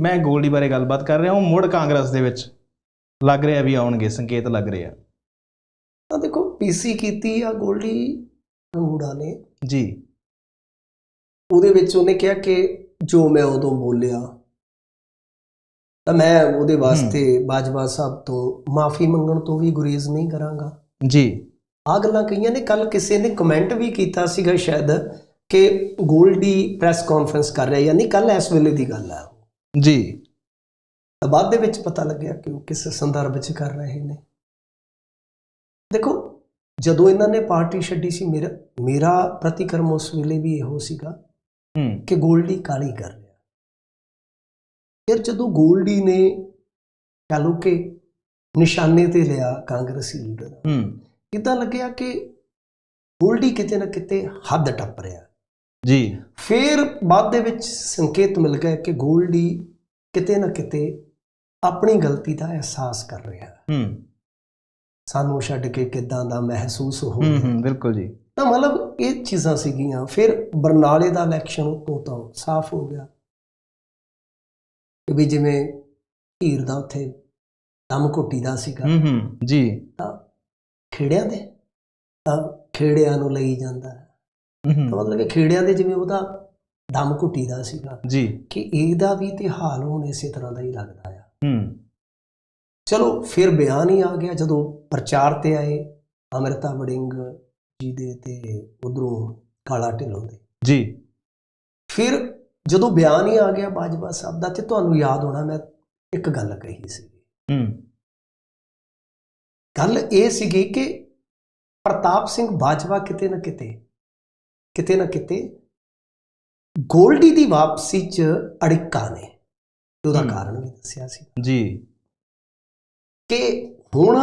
ਮੈਂ ਗੋਲਡੀ ਬਾਰੇ ਗੱਲਬਾਤ ਕਰ ਰਿਹਾ ਹਾਂ ਮੁੜ ਕਾਂਗਰਸ ਦੇ ਵਿੱਚ ਲੱਗ ਰਿਹਾ ਵੀ ਆਉਣਗੇ ਸੰਕੇਤ ਲੱਗ ਰਹੇ ਆ। ਤਾਂ ਦੇਖੋ ਪੀਸੀ ਕੀਤੀ ਆ ਗੋਲਡੀ ਅੰਗੂੜਾ ਨੇ। ਜੀ। ਉਹਦੇ ਵਿੱਚ ਉਹਨੇ ਕਿਹਾ ਕਿ ਜੋ ਮੈਂ ਉਦੋਂ ਬੋਲਿਆ ਤਾਂ ਮੈਂ ਉਹਦੇ ਵਾਸਤੇ ਬਾਜਵਾ ਸਾਹਿਬ ਤੋਂ ਮਾਫੀ ਮੰਗਣ ਤੋਂ ਵੀ ਗੁਰੇਜ਼ ਨਹੀਂ ਕਰਾਂਗਾ। ਜੀ। ਆ ਗੱਲਾਂ ਕਹੀਆਂ ਨੇ ਕੱਲ ਕਿਸੇ ਨੇ ਕਮੈਂਟ ਵੀ ਕੀਤਾ ਸੀਗਾ ਸ਼ਾਇਦ ਕਿ ਗੋਲਡੀ ਪ੍ਰੈਸ ਕਾਨਫਰੰਸ ਕਰ ਰਿਹਾ ਯਾਨੀ ਕੱਲ ਇਸ ਵੇਲੇ ਦੀ ਗੱਲ ਆ। ਜੀ। ਬਾਅਦ ਦੇ ਵਿੱਚ ਪਤਾ ਲੱਗਿਆ ਕਿ ਉਹ ਕਿਸ ਸੰਦਰਭ 'ਚ ਕਰ ਰਹੇ ਨੇ। ਦੇਖੋ ਜਦੋਂ ਇਹਨਾਂ ਨੇ ਪਾਰਟੀ ਛੱਡੀ ਸੀ ਮੇਰਾ ਮੇਰਾ ਪ੍ਰਤੀਕਰਮ ਉਸ ਵੇਲੇ ਵੀ ਇਹੋ ਸੀਗਾ ਹੂੰ। ਕਿ ਗੋਲਡੀ ਕਾਲੀ ਕਰ ਰਿਹਾ। ਫਿਰ ਜਦੋਂ ਗੋਲਡੀ ਨੇ ਕਹ ਕਿ ਨਿਸ਼ਾਨੇ ਤੇ ਲਿਆ ਕਾਂਗਰਸੀ ਲੀਡਰ ਹੂੰ। ਇਦਾਂ ਲੱਗਿਆ ਕਿ ਗੋਲਡੀ ਕਿਤੇ ਨਾ ਕਿਤੇ ਹੱਦ ਟੱਪ ਰਿਹਾ। ਜੀ। ਫਿਰ ਬਾਅਦ ਦੇ ਵਿੱਚ ਸੰਕੇਤ ਮਿਲ ਗਿਆ ਕਿ ਗੋਲਡੀ ਕਿਤੇ ਨਾ ਕਿਤੇ ਆਪਣੀ ਗਲਤੀ ਦਾ ਅਹਿਸਾਸ ਕਰ ਰਿਹਾ ਹੈ। ਹੂੰ। ਸਾਨੂੰ ਛੱਡ ਕੇ ਕਿਦਾਂ ਦਾ ਮਹਿਸੂਸ ਹੋ ਰਿਹਾ ਹੂੰ। ਬਿਲਕੁਲ ਜੀ। ਤਾਂ ਮਤਲਬ ਇਹ ਚੀਜ਼ਾਂ ਸੀਗੀਆਂ। ਫਿਰ ਬਰਨਾਲੇ ਦਾ ਇਲੈਕਸ਼ਨ ਉਤੋਂ ਤਾਂ ਸਾਫ਼ ਹੋ ਗਿਆ। ਕਿ ਵੀ ਜਿਵੇਂ ਹੀਰ ਦਾ ਉੱਥੇ ਦਮ ਘੁੱਟੀ ਦਾ ਸੀਗਾ। ਹੂੰ ਹੂੰ ਜੀ। ਤਾਂ ਖੇੜਿਆਂ ਦੇ ਤਾਂ ਖੇੜਿਆਂ ਨੂੰ ਲਈ ਜਾਂਦਾ ਹੈ। ਤਾਂ ਮਤਲਬ ਕਿ ਖੇੜਿਆਂ ਦੇ ਜਿਵੇਂ ਉਹਦਾ ਦਮ ਘੁੱਟੀ ਦਾ ਸੀਗਾ। ਜੀ। ਕਿ ਇਹਦਾ ਵੀ ਤੇ ਹਾਲ ਹੁਣ ਇਸੇ ਤਰ੍ਹਾਂ ਦਾ ਹੀ ਲੱਗਦਾ ਆ। ਹੂੰ। ਚਲੋ ਫਿਰ ਬਿਆਨ ਹੀ ਆ ਗਿਆ ਜਦੋਂ ਪ੍ਰਚਾਰ ਤੇ ਆਏ ਅਮਰਤਾ ਵੜਿੰਗ ਜੀ ਦੇ ਤੇ ਉਧਰੋਂ ਕਾਲਾ ਢਿੱਲੋਂ ਦੇ। ਜੀ। ਫਿਰ ਜਦੋਂ ਬਿਆਨ ਹੀ ਆ ਗਿਆ ਬਾਜਵਾ ਸਾਹਿਬ ਦਾ ਤੇ ਤੁਹਾਨੂੰ ਯਾਦ ਹੋਣਾ ਮੈਂ ਇੱਕ ਗੱਲ ਕਹੀ ਸੀ। ਹੂੰ। ਗੱਲ ਇਹ ਸੀਗੀ ਕਿ ਪ੍ਰਤਾਪ ਸਿੰਘ ਬਾਜਵਾ ਕਿਤੇ ਨਾ ਕਿਤੇ ਕਿਤੇ ਨਾ ਕਿਤੇ ਗੋਲਡੀ ਦੀ ਵਾਪਸੀ 'ਚ ਅੜਿੱਕਾ ਨੇ। ਤੇ ਉਹਦਾ। ਕਾਰਨ ਵੀ ਦੱਸਿਆ ਸੀ। ਜੀ। ਕਿ ਹੁਣ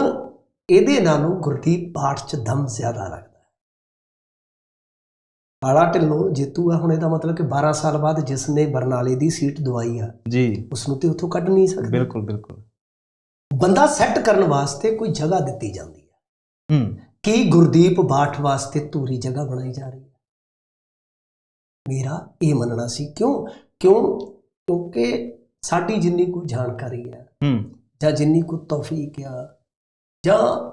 ਇਹਦੇ ਨਾਲੋਂ ਗੁਰਦੀਪ ਬਾਠ 'ਚ ਦਮ ਜ਼ਿਆਦਾ ਲੱਗਦਾ ਹੈ। ਕਾਲਾ ਢਿੱਲੋਂ ਜੇਤੂ ਆ ਹੁਣ ਇਹਦਾ ਮਤਲਬ ਕਿ 12 ਸਾਲ ਬਾਅਦ ਜਿਸ ਨੇ ਬਰਨਾਲੇ ਦੀ ਸੀਟ ਦਵਾਈ ਆ ਜੀ। ਉਸ ਨੂੰ ਤੇ ਉੱਥੋਂ ਕੱਢ ਨਹੀਂ ਸਕਦੇ। ਬਿਲਕੁਲ ਬਿਲਕੁਲ। ਬੰਦਾ ਸੈੱਟ ਕਰਨ ਵਾਸਤੇ ਕੋਈ ਜਗ੍ਹਾ ਦਿੱਤੀ ਜਾਂਦੀ ਹੈ। ਹੂੰ। ਕੀ ਗੁਰਦੀਪ ਬਾਠ ਵਾਸਤੇ ਧੂਰੀ ਜਗ੍ਹਾ ਬਣਾਈ ਜਾ ਰਹੀ ਮੇਰਾ ਇਹ ਮੰਨਣਾ ਸੀ ਕਿਉਂ? ਕਿਉਂ? ਕਿਉਂਕਿ ਸਾਡੀ ਜਿੰਨੀ ਕੋਈ ਜਾਣਕਾਰੀ ਹੈ ਹੂੰ। ਜਾਂ ਜਿੰਨੀ ਕੋ ਤੌਫੀਕ ਆ ਜਾਂ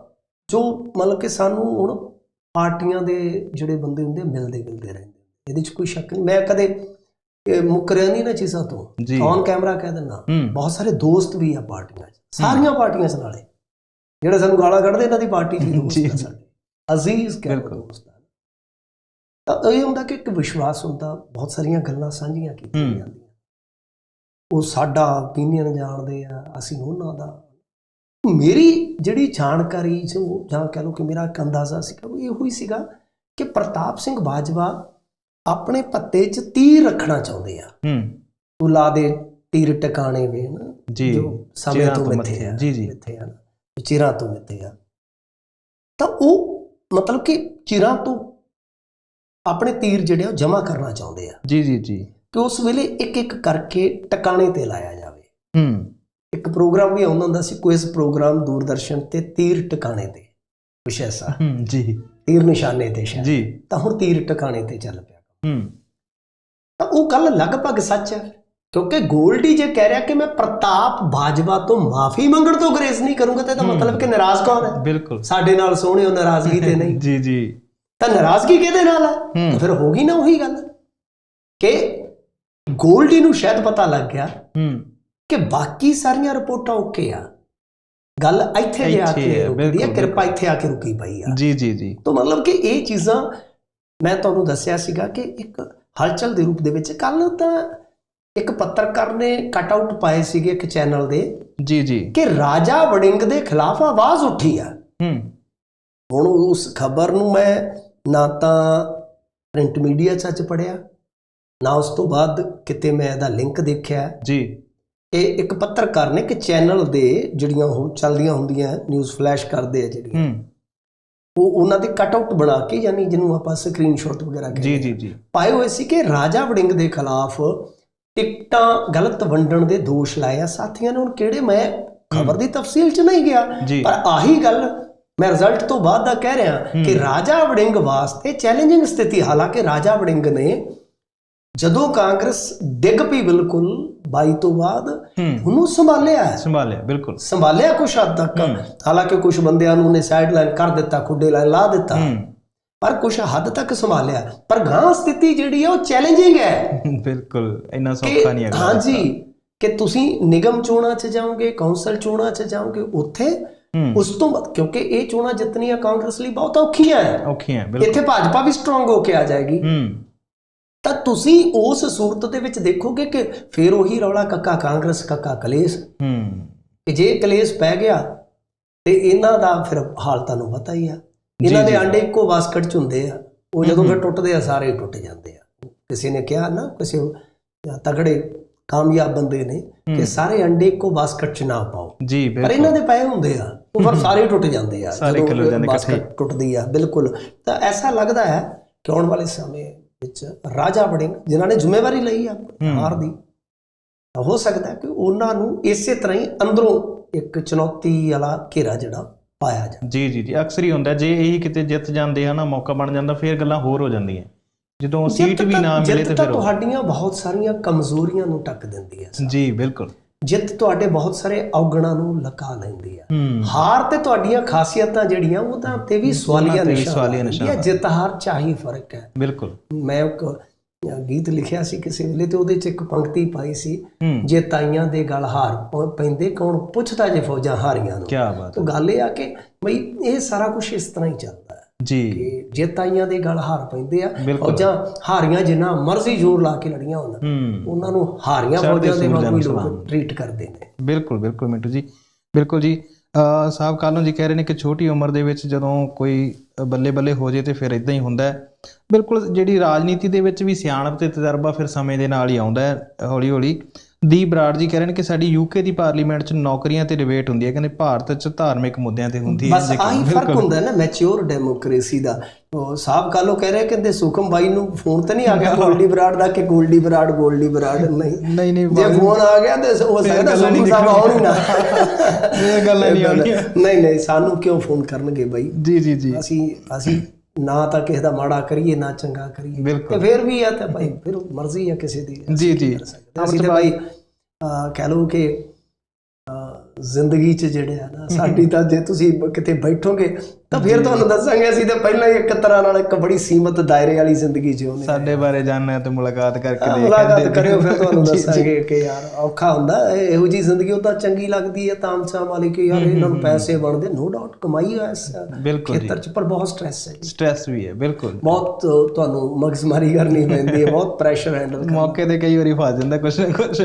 ਜੋ ਮਤਲਬ ਕਿ ਸਾਨੂੰ ਹੁਣ ਪਾਰਟੀਆਂ ਦੇ ਜਿਹੜੇ ਬੰਦੇ ਹੁੰਦੇ ਮਿਲਦੇ ਮਿਲਦੇ ਰਹਿੰਦੇ ਇਹਦੇ 'ਚ ਕੋਈ ਸ਼ੱਕ ਨਹੀਂ। ਮੈਂ ਕਦੇ ਇਹ ਮੁੱਕਰਿਆ ਨਹੀਂ ਨਾ ਚੀਜ਼ਾਂ ਤੋਂ। ਔਨ ਕੈਮਰਾ ਕਹਿ ਦਿੰਦਾ? ਬਹੁਤ ਸਾਰੇ ਦੋਸਤ ਵੀ ਆ ਪਾਰਟੀਆਂ 'ਚ। ਸਾਰੀਆਂ ਪਾਰਟੀਆਂ 'ਚ ਨਾਲੇ ਜਿਹੜੇ ਸਾਨੂੰ ਗਾਲਾਂ ਕੱਢਦੇ ਇਹਨਾਂ ਦੀ ਪਾਰਟੀ ਹੀ ਦੋਸਤ ਆ। ਸਾਡੇ। ਅਜ਼ੀਜ਼ ਕਹਿ ਲਓ ਬਿਲਕੁਲ। ਦੋਸਤ ਤਾਂ ਇਹ ਹੁੰਦਾ ਕਿ ਇੱਕ ਵਿਸ਼ਵਾਸ ਹੁੰਦਾ ਬਹੁਤ ਸਾਰੀਆਂ ਗੱਲਾਂ ਸਾਂਝੀਆਂ ਕੀਤੀਆਂ। ਜਾਂਦੀਆਂ ਉਹ ਸਾਡਾ opinion ਜਾਣਦੇ ਆ ਅਸੀਂ ਉਹਨਾਂ ਦਾ ਮੇਰੀ ਜਿਹੜੀ ਜਾਣਕਾਰੀ ਜੋ ਜਾਂ ਕਹ ਲਓ ਕਿ ਮੇਰਾ ਇੱਕ ਅੰਦਾਜ਼ਾ ਸੀਗਾ ਉਹ ਇਹੋ ਹੀ ਸੀਗਾ ਕਿ ਪ੍ਰਤਾਪ ਸਿੰਘ ਬਾਜਵਾ ਆਪਣੇ ਪੱਤੇ 'ਚ ਤੀਰ ਰੱਖਣਾ ਚਾਹੁੰਦੇ ਆ ਹੂੰ ਉਹ ਲਾ ਦੇ ਤੀਰ ਟਿਕਾਣੇ ਵੇ ਨਾ ਜੀ ਜੋ ਸਮੇਂ ਤੋਂ ਮਿੱਥੇ ਆ। ਜੀ, ਜੀ। ਮਿੱਥੇ ਆ ਚਿਰਾਂ ਤੋਂ ਮਿੱਥੇ ਆ ਤਾਂ ਉਹ ਮਤਲਬ ਕਿ ਚਿਰਾਂ ਤੋਂ ਆਪਣੇ ਤੀਰ ਜਿਹੜੇ ਉਹ ਜਮ੍ਹਾਂ ਕਰਨਾ ਚਾਹੁੰਦੇ ਆ। ਜੀ ਜੀ ਜੀ। ਕਿ ਉਸ ਵੇਲੇ ਇੱਕ ਇੱਕ ਕਰਕੇ ਟਿਕਾਣੇ ਤੇ ਲਾਇਆ ਜਾਵੇ। ਹੂੰ। ਇੱਕ ਪ੍ਰੋਗਰਾਮ ਵੀ ਆਉਂਦਾ ਹੁੰਦਾ ਸੀ ਕੁਇਜ਼ ਪ੍ਰੋਗਰਾਮ ਦੂਰਦਰਸ਼ਨ ਤੇ ਤੀਰ ਟਿਕਾਣੇ ਤੇ। ਕੁਛ ਐਸਾ। ਹੂੰ ਜੀ। ਤੀਰ ਨਿਸ਼ਾਨੇ ਤੇ ਸ਼ਾਇਦ। ਜੀ। ਤਾਂ ਹੁਣ ਤੀਰ ਟਿਕਾਣੇ ਤੇ ਚੱਲ ਪਿਆ। ਹੂੰ। ਤਾਂ ਉਹ ਗੱਲ ਲਗਭਗ ਸੱਚ ਹੈ। ਕਿਉਂਕਿ ਗੋਲਡੀ ਜੇ ਕਹਿ ਰਿਹਾ ਕਿ ਮੈਂ ਪ੍ਰਤਾਪ ਬਾਜਵਾ ਤੋਂ ਮਾਫੀ ਮੰਗਣ ਤੋਂ ਗਰੇਜ਼ ਨਹੀਂ ਕਰੂੰਗਾ ਤਾਂ ਹਮ। ਮਤਲਬ ਕਿ ਨਾਰਾਜ਼ ਕੌਣ ਹੈ? ਬਿਲਕੁਲ। ਸਾਡੇ ਨਾਲ ਸੋਹਣੇ ਉਹ ਨਾਰਾਜ਼ਗੀ ਤੇ ਨਹੀਂ। ਜੀ ਜੀ। ਤਾਂ ਨਾਰਾਜ਼ਗੀ ਕਿਹਦੇ ਨਾਲ ਹੂੰ। ਫਿਰ ਹੋ ਗਈ ਨਾ ਉਹੀ ਗੱਲ ਕਿ ਗੋਲਡੀ ਨੂੰ ਸ਼ਾਇਦ ਪਤਾ ਲੱਗ ਗਿਆ ਕਿ ਬਾਕੀ ਸਾਰੀਆਂ ਰਿਪੋਰਟਾਂ ਓਕੇ ਆ। ਗੱਲ ਇੱਥੇ ਜੇ ਆ ਕੇ ਹੈ, ਰੁਕੀ ਹੈ ਬਿਲਕੁਲ, ਕਿਰਪਾ ਇੱਥੇ ਆ ਕੇ ਰੁਕੀ ਪਈ ਆ। ਜੀ ਜੀ ਜੀ। ਤਾਂ ਮਤਲਬ ਕਿ ਇਹ ਚੀਜ਼ਾਂ ਮੈਂ ਤੁਹਾਨੂੰ ਦੱਸਿਆ ਸੀਗਾ ਕਿ ਇੱਕ ਹਲਚਲ ਦੇ ਰੂਪ ਦੇ ਵਿੱਚ ਕੱਲ ਤਾਂ ਇੱਕ ਪੱਤਰਕਾਰ ਨੇ ਕਟ ਆਊਟ ਪਾਏ ਸੀਗੇ ਇੱਕ ਚੈਨਲ ਦੇ ਜੀ ਜੀ। ਕਿ ਰਾਜਾ ਵੜਿੰਗ ਦੇ ਖਿਲਾਫ ਆਵਾਜ਼ ਉੱਠੀ ਆ। ਹੂੰ। ਹੁਣ ਉਸ ਖਬਰ ਨੂੰ ਮੈਂ ਨਾ ਤਾਂ ਪ੍ਰਿੰਟ ਮੀਡੀਆ 'ਚ ਅੱਜ ਪੜਿਆ ਨਾ ਉਸ ਤੋਂ ਬਾਅਦ ਕਿਤੇ ਮੈਂ ਇਹਦਾ ਲਿੰਕ ਦੇਖਿਆ। ਜੀ। ਇਹ ਇੱਕ ਪੱਤਰਕਾਰ ਨੇ ਕਿ ਚੈਨਲ ਦੇ ਜਿਹੜੀਆਂ ਉਹ ਚੱਲਦੀਆਂ ਹੁੰਦੀਆਂ ਨਿਊਜ਼ ਫਲੈਸ਼ ਕਰਦੇ ਆ ਜਿਹੜੀਆਂ। ਉਹ ਉਹਨਾਂ ਦੇ ਕਟ ਆਊਟ ਬਣਾ ਕੇ ਯਾਨੀ ਜਿਹਨੂੰ ਆਪਾਂ ਸਕਰੀਨਸ਼ਾਟ ਵਗੈਰਾ ਕਹਿੰਦੇ ਜੀ ਜੀ ਜੀ। ਪਾਏ ਹੋਏ ਸੀ ਕਿ ਰਾਜਾ ਵੜਿੰਗ ਦੇ ਖਿਲਾਫ ਟਿਕਟਾਂ ਗਲਤ ਵੰਡਣ ਦੇ ਦੋਸ਼ ਲਾਏ ਆ। ਸਾਥੀਆਂ ਨੇ ਹੁਣ ਕਿਹੜੇ ਮੈਂ ਖਬਰ ਦੀ ਤਫਸੀਲ 'ਚ ਨਹੀਂ ਗਿਆ। ਪਰ ਆਹੀ ਗੱਲ ਮੈਂ ਰਿਜ਼ਲਟ ਤੋਂ ਬਾਅਦ ਦਾ ਕਹਿ ਰਿਹਾ ਕਿ ਹੂੰ। ਰਾਜਾ ਵੜਿੰਗ ਵਾਸਤੇ ਚੈਲੰਜਿੰਗ ਸਥਿਤੀ ਹਾਲਾਂਕਿ ਰਾਜਾ ਵੜਿੰਗ ਨੇ ਜਦੋਂ ਕਾਂਗਰਸ ਡਿੱਗ ਪਈ ਬਿਲਕੁਲ 22 ਤੋਂ ਬਾਅਦ ਹੂੰ। ਉਹਨੂੰ ਸੰਭਾਲਿਆ ਹੈ। ਸੰਭਾਲਿਆ ਬਿਲਕੁਲ। ਸੰਭਾਲਿਆ ਕੁਛ ਹੱਦ ਤੱਕ। ਹਾਲਾਂਕਿ ਕੁਝ ਬੰਦਿਆਂ ਨੂੰ ਸਾਈਡ ਲਾਈਨ ਕਰ ਦਿੱਤਾ ਖੁੱਡੇ ਲਾਈਨ ਲਾ ਦਿੱਤਾ। ਹੂੰ। ਪਰ ਕੁਛ ਹੱਦ ਤੱਕ ਸੰਭਾਲਿਆ। ਪਰ ਗਾਂ ਸਥਿਤੀ ਜਿਹੜੀ ਹੈ ਉਹ ਚੈਲੰਜਿੰਗ ਹੈ। ਬਿਲਕੁਲ ਇੰਨਾ ਸੌਖਾ ਨਹੀਂ ਹੈਗਾ। ਹਾਂਜੀ ਕਿ ਤੁਸੀਂ ਨਿਗਮ ਚੋਣਾਂ 'ਚ ਜਾਓਗੇ ਕੌਂਸਲ ਚੋਣਾਂ 'ਚ ਜਾਓਗੇ ਉੱਥੇ ਹੂੰ ਉਸ ਤੋਂ ਬਾਅਦ ਕਿਉਂਕਿ ਇਹ ਚੋਣਾਂ ਜਿੱਤਣੀਆਂ ਕਾਂਗਰਸ ਲਈ ਬਹੁਤ ਔਖੀਆਂ ਹੈ। ਔਖੀਆਂ ਬਿਲਕੁਲ। ਇੱਥੇ ਭਾਜਪਾ ਵੀ ਸਟਰੋਂਗ ਹੋ ਕੇ ਆ ਜਾਏਗੀ। ਤਾਂ ਤੁਸੀਂ ਉਸ ਸੂਰਤ ਦੇ ਵਿੱਚ ਦੇਖੋਗੇ ਕਿ ਫਿਰ ਉਹੀ ਰੌਲਾ ਕੱਕਾ ਕਾਂਗਰਸ ਕੱਕਾ ਕਲੇਸ਼। ਹੂੰ। ਕਿ ਜੇ ਕਲੇਸ਼ ਪੈ ਗਿਆ ਤੇ ਇਹਨਾਂ ਦਾ ਫਿਰ ਹਾਲ ਤੁਹਾਨੂੰ ਪਤਾ ਹੀ ਆ। ਇਹਨਾਂ ਦੇ ਆਂਡੇ ਇੱਕੋ ਬਾਸਕਟ ਚ ਹੁੰਦੇ ਆ। ਉਹ ਜਦੋਂ ਫਿਰ ਟੁੱਟਦੇ ਆ ਸਾਰੇ ਟੁੱਟ ਜਾਂਦੇ ਆ। ਕਿਸੇ ਨੇ ਕਿਹਾ ਨਾ ਕਿਸੇ ਤਗੜੇ ਕਾਮਯਾਬ ਬੰਦੇ ਨੇ ਕਿ ਸਾਰੇ ਅੰਡੇ ਇੱਕੋ ਬਾਸਕਟ ਚ ਨਾ ਪਾਓ। ਜੀ ਪਰ ਬਿਲਕੁਲ। ਇਹਨਾਂ ਦੇ ਪਏ ਹੁੰਦੇ ਆ। ਉਹ ਫਿਰ ਸਾਰੇ ਟੁੱਟ ਜਾਂਦੇ ਆ ਸਾਰੇ ਖਿਲਰ ਜਾਂਦੇ ਬਾਸਕਟ ਟੁੱਟਦੀ ਆ ਬਿਲਕੁਲ। ਤਾਂ ਐਸਾ ਲੱਗਦਾ ਹੈ ਕਿ ਆਉਣ ਵਾਲੇ ਸਮੇਂ ਵਿੱਚ ਰਾਜਾ ਵੜਿੰਗ ਜਿਨ੍ਹਾਂ ਨੇ ਜ਼ਿੰਮੇਵਾਰੀ ਲਈ ਆ ਹਾਰ ਦੀ ਹੋ ਸਕਦਾ ਕਿ ਉਹਨਾਂ ਨੂੰ ਇਸੇ ਤਰ੍ਹਾਂ ਹੀ ਅੰਦਰੋਂ ਇੱਕ ਚੁਣੌਤੀ ਵਾਲਾ ਘੇਰਾ ਜਿਹੜਾ ਪਾਇਆ ਜਾ ਜੀ ਜੀ ਜੀ। ਅਕਸਰ ਹੀ ਹੁੰਦਾ ਜੇ ਇਹੀ ਕਿਤੇ ਜਿੱਤ ਜਾਂਦੇ ਹਨਾ ਮੌਕਾ ਬਣ ਜਾਂਦਾ ਫਿਰ ਗੱਲਾਂ ਹੋਰ ਹੋ ਜਾਂਦੀਆਂ। ਜਦੋਂ ਸੀਟ ਵੀ ਨਾ ਮਿਲੇ ਤੇ ਫਿਰ ਤੁਹਾਡੀਆਂ ਬਹੁਤ ਸਾਰੀਆਂ ਕਮਜ਼ੋਰੀਆਂ ਨੂੰ ਟੱਕ ਦਿੰਦੀ ਹੈ। ਜੀ ਬਿਲਕੁਲ। ਜਿੱਤ ਤੁਹਾਡੇ ਬਹੁਤ ਸਾਰੇ ਔਗਣਾਂ ਨੂੰ ਲਕਾ ਲੈਂਦੀ ਹੂੰ। ਹਾਰ ਤੇ ਤੁਹਾਡੀਆਂ ਖਾਸੀਅਤਾਂ ਜਿਹੜੀਆਂ ਉਹਦਾਂ ਤੇ ਤੇ ਵੀ ਨਿਸ਼ਾਨ ਸਵਾਲੀਆ ਲਾਉਂਦੀ ਹੈ। ਜਿੱਤ ਹਾਰ ਚਾਹੀ ਫ਼ਰਕ ਹੈ। ਬਿਲਕੁਲ। ਮੈਂ ਇੱਕ ਗੀਤ ਲਿਖਿਆ ਸੀ ਕਿਸੇ ਵੇਲੇ ਤੇ ਉਹਦੇ ਚ ਇੱਕ ਪੰਕਤੀ ਪਾਈ ਸੀ ਜੇ ਤਾਈਆਂ ਦੇ ਗਲ ਹਾਰ ਪੈਂਦੇ ਕੌਣ ਪੁੱਛਦਾ ਜੇ ਫੌਜਾਂ ਹਾਰੀਆਂ ਨੂੰ। ਕੀ ਬਾਤ ਤਾਂ ਗੱਲ ਇਹ ਆ ਕਿ ਬਈ ਇਹ ਸਾਰਾ ਕੁਝ ਇਸ ਤਰ੍ਹਾਂ ਹੀ ਚੱਲਦਾ। ਜੀ। ਕਿ ਜੇ ਤਾਈਆਂ ਦੇ ਗਲ ਹਾਰ ਪੈਂਦੇ ਆ। ਫੌਜਾਂ ਹਾਰੀਆਂ ਜਿੰਨਾ ਮਰਜ਼ੀ ਜ਼ੋਰ ਲਾ ਕੇ ਲੜੀਆਂ ਹੋਣ ਉਹਨਾਂ ਨੂੰ ਹਾਰੀਆਂ ਫੌਜਾਂ ਦੇ ਵਾਂਗੂ ਲੋਕ ਟ੍ਰੀਟ ਕਰਦੇ ਨੇ। ਬਿਲਕੁਲ ਬਿਲਕੁਲ ਮਿੰਟੂ ਜੀ। ਬਿਲਕੁਲ ਜੀ ਸਾਹਿਬ ਕਾਲੋਂ ਜੀ ਕਹਿ ਰਹੇ ਨੇ ਕਿ ਛੋਟੀ ਉਮਰ ਦੇ ਵਿੱਚ ਜਦੋਂ ਕੋਈ ਬੱਲੇ ਬੱਲੇ ਹੋ ਜੇ ਤੇ ਫਿਰ ਇਦਾਂ ਹੀ ਹੁੰਦਾ ਹੈ। ਬਿਲਕੁਲ ਜਿਹੜੀ ਰਾਜਨੀਤੀ ਦੇ ਵਿੱਚ ਵੀ ਸਿਆਣਪ ਤੇ ਤਜਰਬਾ ਫਿਰ ਸਮੇਂ ਦੇ ਨਾਲ ਹੀ ਆਉਂਦਾ ਹੈ ਹੌਲੀ ਹੌਲੀ ਦੀਪ ਬਰਾੜ ਜੀ ਕਹਿ ਰਹੇ ਨੇ ਕਿ ਸਾਡੀ ਯੂਕੇ ਦੀ ਪਾਰਲੀਮੈਂਟ 'ਚ ਨੌਕਰੀਆਂ ਤੇ ਡਿਬੇਟ ਹੁੰਦੀ ਹੈ। ਕਹਿੰਦੇ ਭਾਰਤ 'ਚ ਧਾਰਮਿਕ ਮੁੱਦਿਆਂ ਤੇ ਹੁੰਦੀ ਹੈ ਬਸ ਆਹੀ ਫ਼ਰਕ ਹੁੰਦਾ ਹੈ ਨਾ ਮੈਚੁਰ ਡੈਮੋਕ੍ਰੇਸੀ ਦਾ। ਉਹ ਸਾਹਿਬ ਕਾਲੋ ਕਹਿ ਰਹੇ ਕਹਿੰਦੇ ਸੁਖਮ ਬਾਈ ਨੂੰ ਫੋਨ ਤੇ ਨਹੀਂ ਆ ਗਿਆ ਗੋਲਡੀ ਬਰਾੜ ਦਾ ਕਿ ਗੋਲਡੀ ਬਰਾੜ ਗੋਲਡੀ ਬਰਾੜ ਨਹੀਂ ਨਹੀਂ। ਨਹੀਂ ਜੇ ਫੋਨ ਆ ਗਿਆ ਤੇ ਉਹ ਸਕਦਾ ਸੁਖਮ ਸਾਹਿਬ ਆਉਣ ਹੀ ਨਾ। ਇਹ ਗੱਲਾਂ ਨਹੀਂ ਆਉਣੀਆਂ ਨਹੀਂ ਨਹੀਂ ਸਾਨੂੰ ਕਿਉਂ ਫੋਨ ਕਰਨਗੇ ਬਾਈ? ਜੀ ਜੀ ਜੀ। ਅਸੀਂ ਅਸੀਂ ਨਾ ਤਾਂ ਕਿਸੇ ਦਾ ਮਾੜਾ ਕਰੀਏ ਨਾ ਚੰਗਾ ਕਰੀਏ। ਤੇ ਫਿਰ ਵੀ ਆ ਤਾਂ ਭਾਈ ਫਿਰ ਮਰਜ਼ੀ ਆ ਕਿਸੇ ਦੀ। ਜੀ ਜੀ। ਅਸੀਂ ਤੇ ਭਾਈ ਕਹਿ ਲਓ ਕਿ ਜ਼ਿੰਦਗੀ 'ਚ ਜਿਹੜੇ ਆ ਨਾ ਸਾਡੀ ਤਾਂ ਜੇ ਤੁਸੀਂ ਕਿਤੇ ਬੈਠੋਗੇ ਤਾਂ ਫਿਰ ਤੁਹਾਨੂੰ ਦੱਸਾਂਗੇ ਅਸੀਂ ਤਾਂ ਪਹਿਲਾਂ ਹੀ ਇੱਕ ਤਰ੍ਹਾਂ ਨਾਲ ਇੱਕ ਬੜੀ ਸੀਮਤ ਦਾਇਰੇ ਵਾਲੀ ਜ਼ਿੰਦਗੀ ਜਿਉਂਦੇ ਸਾਡੇ ਬਾਰੇ ਜਾਣਨਾ ਤੇ ਮੁਲਾਕਾਤ ਕਰਕੇ ਹਾਂ, ਦੇਖ ਮੁਲਾਕਾਤ ਕਰਿਓ ਫਿਰ ਤੁਹਾਨੂੰ ਦੱਸਾਂਗੇ ਕਿ ਯਾਰ ਔਖਾ ਹੁੰਦਾ। ਇਹ- ਜੀ ਜ਼ਿੰਦਗੀ ਉਹ ਤਾਂ ਚੰਗੀ ਲੱਗਦੀ ਹੈ ਤਾਮਚਾਮ ਵਾਲੀ ਕਿ ਯਾਰ ਇਹਨਾਂ ਨੂੰ ਪੈਸੇ ਬਣਦੇ ਨੋ ਡਾਊਟ ਕਮਾਈ ਹੈ ਇਸ ਖੇਤਰ 'ਚ ਪਰ ਬਹੁਤ ਸਟ੍ਰੈਸ ਹੈ ਸਟ੍ਰੈਸ ਵੀ ਹੈ ਬਿਲਕੁਲ। ਬਹੁਤ ਤੁਹਾਨੂੰ ਮਗਜ਼ਮਾਰੀ ਕਰਨੀ ਪੈਂਦੀ ਹੈ ਬਹੁਤ ਪ੍ਰੈਸ਼ਰ ਹੈਂਡਲ ਮੌਕੇ ਤੇ ਕਈ ਵਾਰੀ ਫਸ ਜਾਂਦਾ ਕੁਛ ਨਾ ਕੁਛ।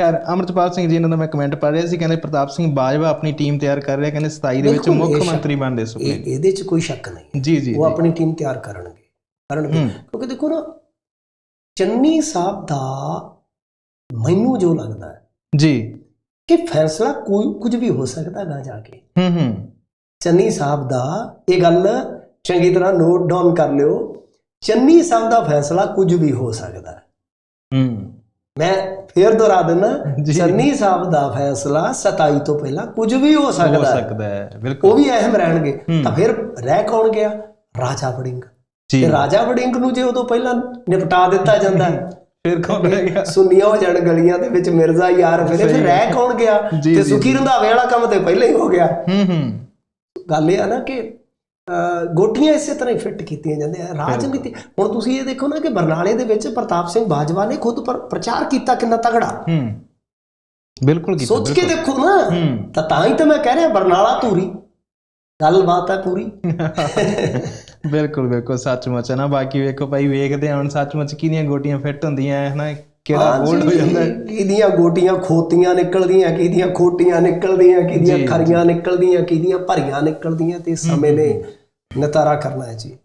ਖੈਰ ਅਮਰਤਪਾਲ ਸਿੰਘ ਜੀ ਇਹਨਾਂ ਦਾ ਮੈਂ ਕਮੈਂਟ ਪੜ੍ਹ ਰਿਹਾ ਸੀ ਕਹਿੰਦੇ ਪ੍ਰਤਾਪ ਸਿੰਘ ਬਾਜਵਾ ਆਪਣੀ ਟੀਮ ਤਿਆਰ ਕਰ ਰਿਹਾ ਕਹਿੰਦੇ 27 ਦੇ ਵਿੱਚ ਮੁੱਖ ਮੰਤਰੀ ਬਣਦੇ ਸੁਪਨੇ ਇਹ ਇਹਦੇ 'ਚ ਕੋਈ ਸ਼ੱਕ ਨਹੀਂ। ਜੀ ਜੀ ਉਹ ਆਪਣੀ ਟੀਮ ਤਿਆਰ ਕਰਨਗੇ ਕਰਨਗੇ। ਕਿਉਂਕਿ ਦੇਖੋ ਨਾ ਚੰਨੀ ਸਾਹਿਬ ਦਾ ਮੈਨੂੰ ਜੋ ਲੱਗਦਾ ਹੈ ਜੀ। ਕਿ ਫੈਸਲਾ ਕੋਈ ਕੁਝ ਵੀ ਹੋ ਸਕਦਾ ਗਾ ਜਾ ਕੇ। ਹੂੰ ਹੂੰ। ਚੰਨੀ ਸਾਹਿਬ ਦਾ ਇਹ ਗੱਲ ਚੰਗੀ ਤਰ੍ਹਾਂ ਨੋਟ ਡਾਊਨ ਕਰ ਲਿਓ। ਚੰਨੀ ਸਾਹਿਬ ਦਾ ਫੈਸਲਾ ਕੁਝ ਵੀ ਹੋ ਸਕਦਾ ਹੈ। ਹੂੰ। ਮੈਂ ਫੇਰ ਦੁਹਰਾ ਜੀ। ਚੰਨੀ ਸਾਹਿਬ ਦਾ ਫੈਸਲਾ 27 ਤੋਂ ਪਹਿਲਾਂ ਕੁਝ ਵੀ ਹੋ ਸਕਦਾ ਹੈ ਸਕਦਾ ਹੈ ਉਹ ਬਿਲਕੁਲ ਵੀ ਅਹਿਮ ਰਹਿਣਗੇ। ਤਾਂ ਫਿਰ ਰਹਿ ਕੌਣ ਗਿਆ? ਰਾਜਾ ਵੜਿੰਗ। ਤੇ ਰਾਜਾ ਵੜਿੰਗ ਨੂੰ ਜੇ ਉਦੋਂ ਪਹਿਲਾਂ ਨਿਪਟਾ ਦਿੱਤਾ ਜਾਂਦਾ ਫਿਰ ਕੌਣ ਰਹਿ ਗਿਆ? ਸੁੰਨੀਆਂ ਹੋ ਜਾਣ ਗਲੀਆਂ ਦੇ ਵਿੱਚ ਮਿਰਜ਼ਾ ਯਾਰ ਫਿਰ ਫਿਰ ਰਹਿ ਕੌਣ ਗਿਆ? ਤੇ ਸੁਖੀ ਰੰਧਾਵੇ ਵਾਲਾ ਕੰਮ ਤੇ ਪਹਿਲਾਂ ਹੀ ਹੋ ਗਿਆ। ਹੂੰ ਹੂੰ। ਗੱਲ ਇਹ ਆ ਨਾ ਕਿ ਗੋਟੀਆਂ ਇਸੇ ਤਰ੍ਹਾਂ ਹੀ ਫਿੱਟ ਕੀਤੀਆਂ ਜਾਂਦੀਆਂ। ਰਾਜਨੀਤੀ ਹੁਣ ਤੁਸੀਂ ਇਹ ਦੇਖੋ ਨਾ ਕਿ ਬਰਨਾਲੇ ਦੇ ਵਿੱਚ ਪ੍ਰਤਾਪ ਸਿੰਘ ਬਾਜਵਾ ਨੇ ਖੁਦ ਪਰ ਪ੍ਰਚਾਰ ਕੀਤਾ ਕਿੰਨਾ ਤਗੜਾ। ਹੂੰ। ਬਿਲਕੁਲ ਕੀਤਾ ਸੋਚ ਕੇ ਦੇਖੋ ਨਾ ਤਾਂ ਤਾਂ ਹੀ ਤਾਂ ਮੈਂ ਕਹਿ ਰਿਹਾ ਬਰਨਾਲਾ ਧੂਰੀ। ਗੱਲਬਾਤ ਹੈ ਪੂਰੀ। ਬਿਲਕੁਲ ਬਿਲਕੁਲ ਸੱਚਮੁੱਚ ਹੈ ਨਾ। ਬਾਕੀ ਵੇਖੋ ਭਾਈ ਵੇਖਦੇ ਹਾਂ ਹੁਣ ਸੱਚਮੁੱਚ ਕਿਹਦੀਆਂ ਗੋਟੀਆਂ ਫਿੱਟ ਹੁੰਦੀਆਂ ਹੈ ਨਾ? ਕਿਹੜਾ ਗੋਲਡ ਹੋ ਜਾਂਦਾ। ਕਿਹਦੀਆਂ ਗੋਟੀਆਂ ਖੋਤੀਆਂ ਨਿਕਲਦੀਆਂ ਕਿਹਦੀਆਂ ਖੋਟੀਆਂ ਨਿਕਲਦੀਆਂ ਕਿਹਦੀਆਂ ਖਰੀਆਂ ਨਿਕਲਦੀਆਂ ਕਿਹਦੀਆਂ ਭਰੀਆਂ ਨਿਕਲਦੀਆਂ ਤੇ ਸਮੇਂ ਨੇ ਨਤਾਰਾ ਕਰਨਾ ਹੈ ਜੀ।